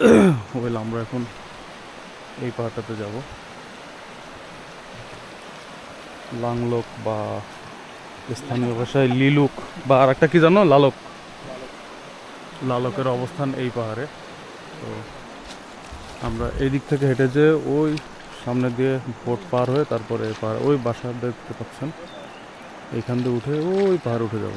Well আমরা এখন এই পাহাড়টাতে যাব। লাংলোক বা স্থানীয় ভাষায় লিলুক বা আর একটা কি জানো? লালক। লালকের অবস্থান এই পাহাড়ে। তো আমরা এই দিক থেকে হেঁটে যে ওই সামনে দিয়ে বোট পার হয়ে তারপরে পাহাড় ওই বাসা দেখতে পাচ্ছেন। এইখান দিয়ে উঠে ওই পাহাড় উঠে যাব।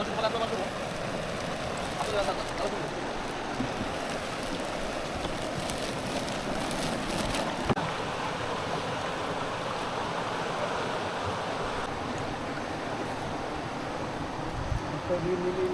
Masuk pala naman doon. Ako na sa alam mo. Pag-iimili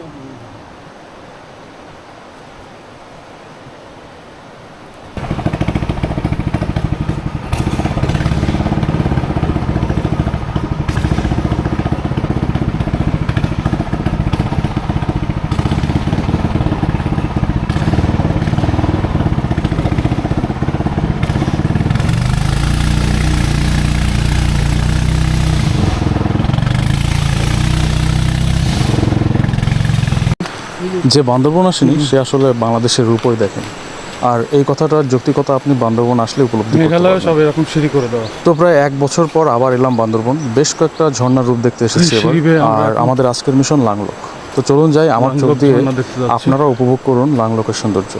Bandarban আসেনি সে আসলে বাংলাদেশের রূপই দেখেন। আর এই কথাটার যৌক্তিকতা আপনি বান্দরবন আসলে উপলব্ধি মেঘালয় সব এরকম সিঁড়ি করে দেওয়া। তো প্রায় এক বছর পর আবার এলাম বান্দরবন। বেশ কয়েকটা ঝর্ণার রূপ দেখতে এসেছি এবার। আর আমাদের আজকের মিশন লাংলোক। তো চলুন যাই আমার চোখ দিয়ে। আপনারা উপভোগ করুন লাংলোকের সৌন্দর্য।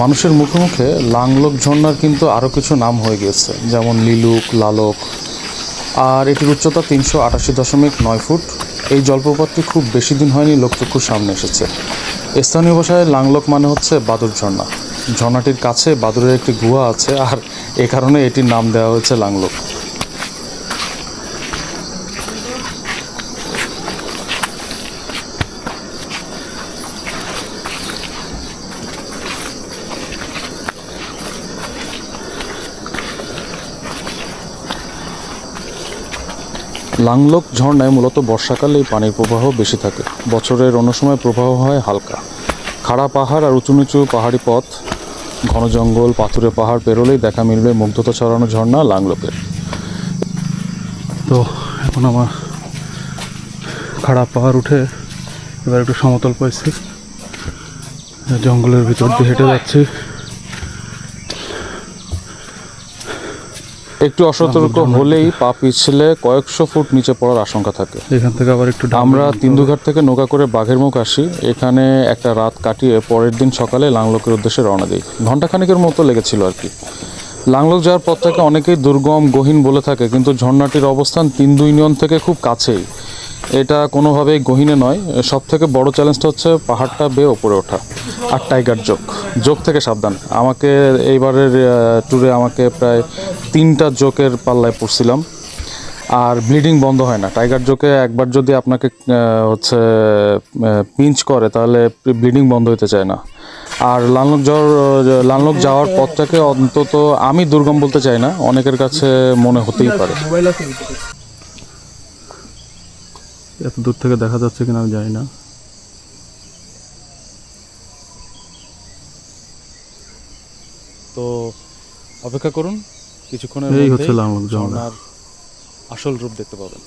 মানুষের মুখে মুখে লাংলোক ঝর্ণার কিন্তু আরও কিছু নাম হয়ে গিয়েছে যেমন লিলুক লালক আর এটির উচ্চতা তিনশো আটাশি দশমিক নয় ফুট। এই জলপ্রপাতটি খুব বেশি দিন হয়নি, লোকচক্ষুর সামনে এসেছে। স্থানীয় ভাষায় লাংলক মানে হচ্ছে বাদুর ঝর্ণা। ঝর্ণাটির কাছে বাদুরের একটি গুহা আছে, আর এ কারণে এটির নাম দেওয়া হয়েছে লাংলক। লাংলক ঝর্ণায় মূলত বর্ষাকালে এই পানির প্রবাহ বেশি থাকে। বছরের অন্য সময় প্রবাহ হয় হালকা। খাড়া পাহাড় আর উঁচু নিচু পাহাড়ি পথ, ঘন জঙ্গল, পাথুরে পাহাড় পেরোলেই দেখা মিলবে মুগ্ধতা ছড়ানো ঝর্ণা লাংলকের। তো এখন আমার খারাপ পাহাড় উঠে এবার একটু সমতল পাইছি জঙ্গলের ভিতর দিয়ে হেঁটে যাচ্ছি। একটু অসতর্ক হলেই পা পিছলে কয়েকশো ফুট নিচে পড়ার আশঙ্কা থাকে। এখান থেকে আবার একটু আমরা তিন্দুঘাট থেকে নৌকা করে বাঘের মুখ আসি। এখানে একটা রাত কাটিয়ে পরের দিন সকালে লাংলোকের উদ্দেশ্যে রওনা দিই। ঘন্টাখানিকের মতো লেগেছিল আর কি। লাংলক যাওয়ার পথটাকে অনেকেই দুর্গম, গহীন বলে থাকে, কিন্তু ঝর্ণাটির অবস্থান তিন্দু ইউনিয়ন থেকে খুব কাছেই। এটা কোনোভাবেই গহীনে নয় সব থেকে বড় চ্যালেঞ্জটা হচ্ছে পাহাড়টা বেয়ে ওপরে ওঠা আর টাইগার জোক জোক থেকে সাবধান। আমাকে এইবারের ট্যুরে আমাকে প্রায় তিনটা জোকের পাল্লায় পড়ছিলাম। আর ব্লিডিং বন্ধ হয় না। টাইগার জোকে একবার যদি আপনাকে হচ্ছে পিঞ্চ করে, তাহলে ব্লিডিং বন্ধ হতে চায় না। আর লালনক যাওয়ার লালনক যাওয়ার পথটাকে অন্তত আমি দুর্গম বলতে চাই না অনেকের কাছে মনে হতেই পারে। এত দূর থেকে দেখা যাচ্ছে কিনা আমি জানি না। তো অপেক্ষা করুন কিছুক্ষণের এই হচ্ছে লালনক ঝর্ণা। ঝর্ণার আসল রূপ দেখতে পাবেন।